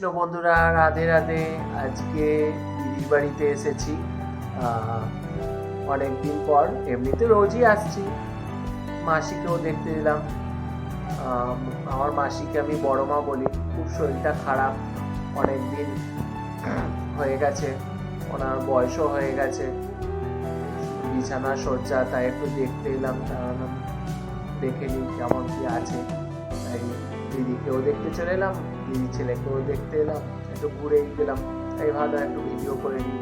কৃষ্ণ বন্ধুরা, রাধে রাধে। আজকে দিদির বাড়িতে এসেছি। অনেক দিন পর এমনিতে রোজই আসছি। মাসিকেও দেখতে দিলাম আমার মাসিকে আমি বড় মা বলি। খুব শরীরটা খারাপ। অনেক দিন হয়ে গেছে। ওনার বয়সও হয়ে গেছে। বিছানা শয্যা, তাই একটু দেখতে এলাম। দেখে নিই কেমন কি আছে। তাই দিদিকেও দেখতে চলে এলাম, দিদি ছেলেকেও দেখতে এলাম, একটু ঘুরেই গেলাম। তাই ভালো একটু ভিডিও করে নিই।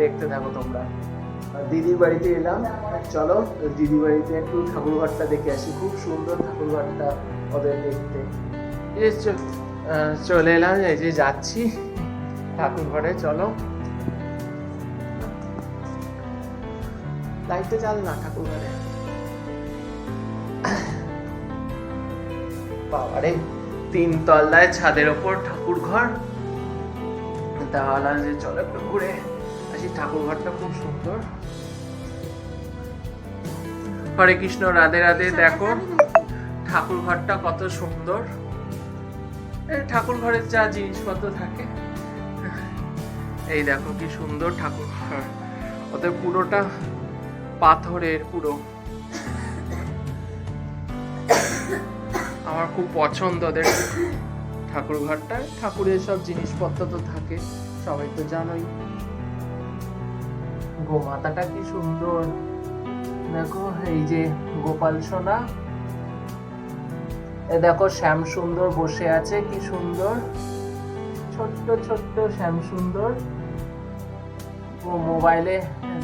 দেখতে থাকো তোমরা। দিদির বাড়িতে এলাম। চলো দিদি বাড়িতে একটু ঠাকুরঘরটা দেখে আসি। খুব সুন্দর ঠাকুরঘরটা ওদের দেখতে। চলে এলাম, এই যে যাচ্ছি ঠাকুর ঘরে, চলো। লাইটটা চাল না ঠাকুর ঘরে। বাবারে তিন তলায় ছাদের ওপর ঠাকুর ঘর তাহলে যে চলো একটু ঘুরে আসি ঠাকুর ঘরটা খুব সুন্দর। হরে কৃষ্ণ রাধে রাধে দেখো ঠাকুর ঘরটা কত সুন্দর। ঠাকুর ঘরের যা জিনিসপত্র থাকে। এই দেখো কি সুন্দর ঠাকুর ঘর ওদের পুরোটা পাথরের পুরো। আমার খুব পছন্দ ওদের ঠাকুর ঘরটা ঠাকুরের সব জিনিসপত্র তো থাকে, সবাই তো জানোই। গোমাতাটা কি সুন্দর। দেখো, এই যে গোপাল সোনা। এ দেখো, শ্যাম সুন্দর বসে আছে, কি সুন্দর। ছোট্ট ছোট্ট শ্যাম সুন্দর। ও মোবাইলে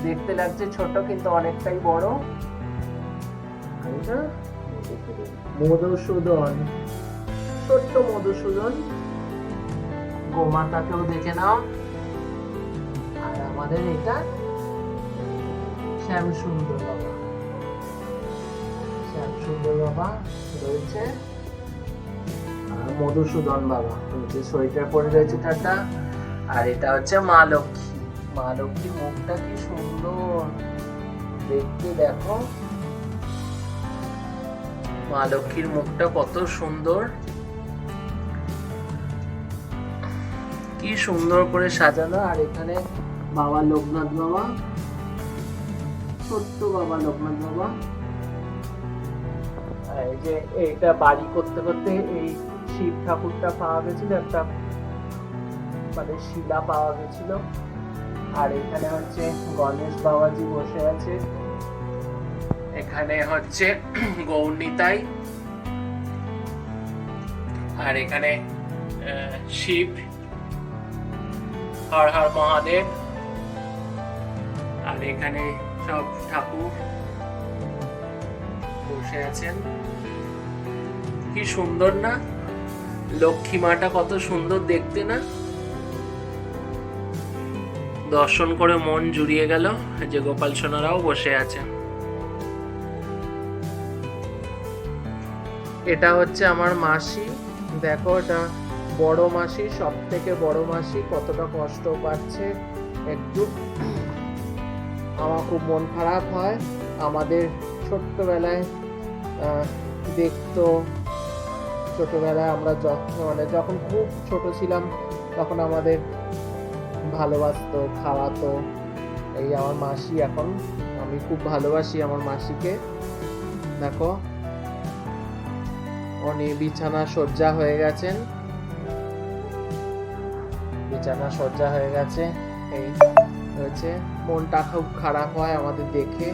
দেখতে লাগছে ছোট, কিন্তু অনেকটাই বড়। মধুসূদন, ছোট্ট মধুসূদন। গোমাতাকেও দেখে নাও। আর আমাদের এটা শ্যাম সুন্দর বাবা। শ্যাম সুন্দর বাবা রয়েছে। আর মধুসূদন বাবা হচ্ছে সোয়েটার পরে রয়েছে ঠান্ডা আর এটা হচ্ছে মা লক্ষ্মী। মা লক্ষ্মীর মুখটা কি সুন্দর। দেখতে দেখো। মা লক্ষ্মীর মুখটা কত সুন্দর। কি সুন্দর করে সাজানো, আর এখানে বাবা লোকনাথ বাবা, ছোট্ট বাবা লোকনাথ বাবা। এই যে এইটা বাড়ি করতে করতে এই শিব ঠাকুরটা পাওয়া গেছিল, একটা মানে শিলা পাওয়া গেছিল। আর এখানে হচ্ছে গণেশ বাবাজি বসে আছে। এখানে হচ্ছে গৌরনিতাই। আর এখানে শিব। হর হর মহাদেব। আর এখানে সব ঠাকুর বসে আছেন। কি সুন্দর না? লক্ষ্মী মাটা কত সুন্দর দেখতে না? দর্শন করে মন জুড়িয়ে গেল যে গোপাল সোনারাও বসে আছে এটা হচ্ছে আমার মাসি। দেখো এটা বড় মাসি সব থেকে বড় মাসি, কতটা কষ্ট পাচ্ছে। একটু আমার খুব মন খারাপ হয়। আমাদের ছোট্টবেলায় দেখতো, ছোটবেলায় আমরা যখন মানে যখন খুব ছোট ছিলাম, তখন আমাদের ভালোবাসতো, খাওয়াতো। এই আমার মাসি এখন, আমি খুব ভালোবাসি আমার মাসিকে। দেখো। উনি বিছানা সজ্জা হয়ে গেছেন। বিছানা সজ্জা হয়ে গেছে। এই হয়েছে। মনটা খুব খারাপ হয় আমাদের দেখে।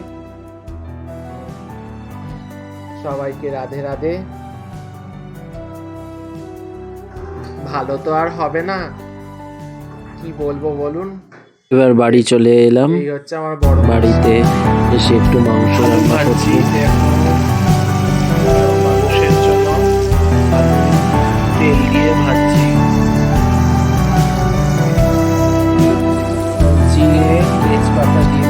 সবাইকে রাধে রাধে। ভালো তো আর হবে না। কি বলব বলুন? এবার বাড়ি চলে এলাম। এই হচ্ছে আমার বড় বাড়িতে এসে একটু মাংস রান্না তেল দিয়ে ভাজছি। চিনে তেজপাতা দিয়ে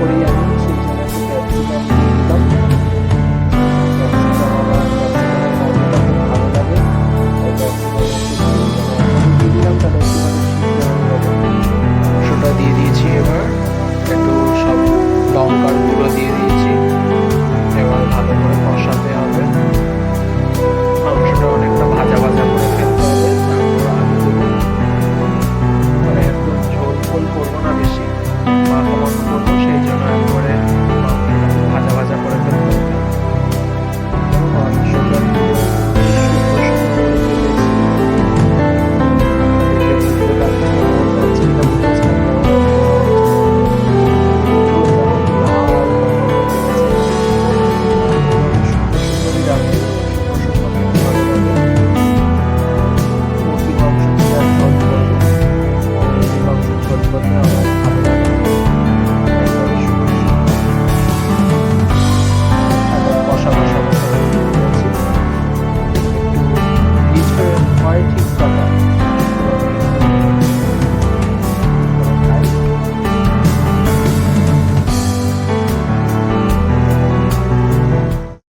করিয়ে আনি সেই জন্য একটু দিয়ে দিয়েছি এবার। একটু সব লঙ্কার গুঁড়ো দিয়ে দিয়েছি। এবার ভালো করে কষাতে হবে। মাংসটা অনেকটা ভাজা ভাজা করে ফেলতে হবে, তারপর আলুগুলো। মানে একটু ঝোল ঝোল করব না বেশি।